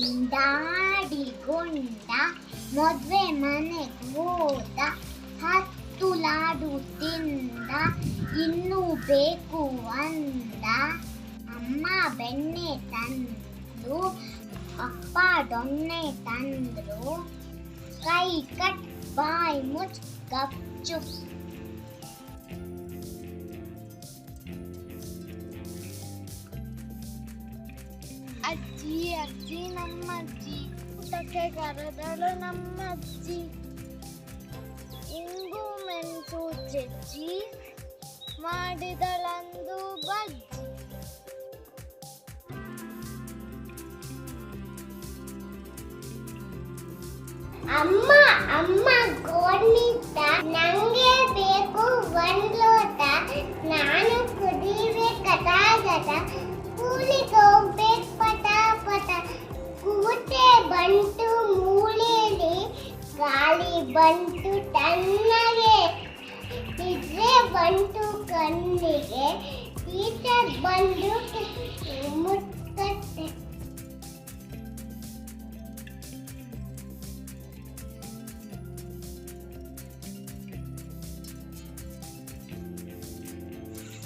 ಉಂಡಾಡಿಗೊಂಡ ಮದುವೆ ಮನೆಗೆ ಹೋದ ಹತ್ತು ಲಾಡು ತಿಂದ, ಇನ್ನೂ ಬೇಕು ಅಂದ. ಅಮ್ಮ ಬೆಣ್ಣೆ ತಂದು, ಅಪ್ಪ ದೊಣ್ಣೆ ತಂದ್ರು. ಕೈ ಕಟ್ ಬಾಯ್ ಮುಚ್ ಗಪ್ ಚುಪ್. ಅಜ್ಜಿ ಅಜ್ಜಿ, ನಮ್ಮ ಅಜ್ಜಿ. ಊಟಕ್ಕೆ ಕರೆದಳು ನಮ್ಮ ಅಜ್ಜಿ. ಇಂಗು ಮೆಣಸು ಜಜ್ಜಿ ಮಾಡಿದಳಂದು ಬಜ್ಜಿ. ಅಮ್ಮ ಅಮ್ಮ ಗೋಣಿತ ಬಂತು ಮೂಲೆಯಲ್ಲಿ ಗಾಳಿ ಬಂತು ತನ್ನಗೆ ಇದ್ರೆ ಬಂತು ಕಣ್ಣಿಗೆ ಟೀಚರ್ ಬಂದು ಮುಟ್ಟತ್ತೆ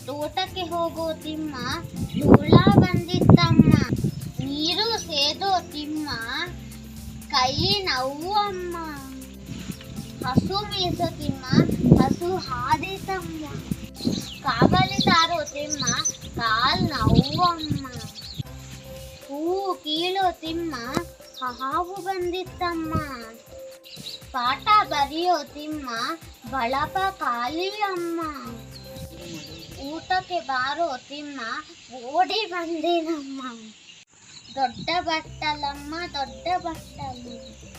ತೋಟಕ್ಕೆ ಹೋಗೋ ತಿಮ್ಮ, ಧೂಳ ಬಂದಿತ್ತಮ್ಮ. ನೀರು ಸೇದೋ ತಿಮ್ಮ ಕೈ ನೋವು ಅಮ್ಮ. ಹಸು ಮೇಸೋ ತಿಮ್ಮ ಹಸು ಹಾದಿತಮ್ಮ ಕಾವಲಿ ತಾರೋ ತಿಮ್ಮ ಕಾಲ್ ನೋವು ಅಮ್ಮ. ಹೂವು ಕೀಳೋ ತಿಮ್ಮ ಹಾವು ಬಂದಿತ್ತಮ್ಮ. ಪಾಠ ಬರೆಯೋ ತಿಮ್ಮ ಬಳಪ ಖಾಲಿ ಅಮ್ಮ. ಊಟಕ್ಕೆ ಬಾರೋ ತಿಮ್ಮ ಓಡಿ ಬಂದಿನಮ್ಮ. ದೊಡ್ಡ ಬಟ್ಟಲಮ್ಮ, ದೊಡ್ಡ ಬಟ್ಟಲು. Thank you.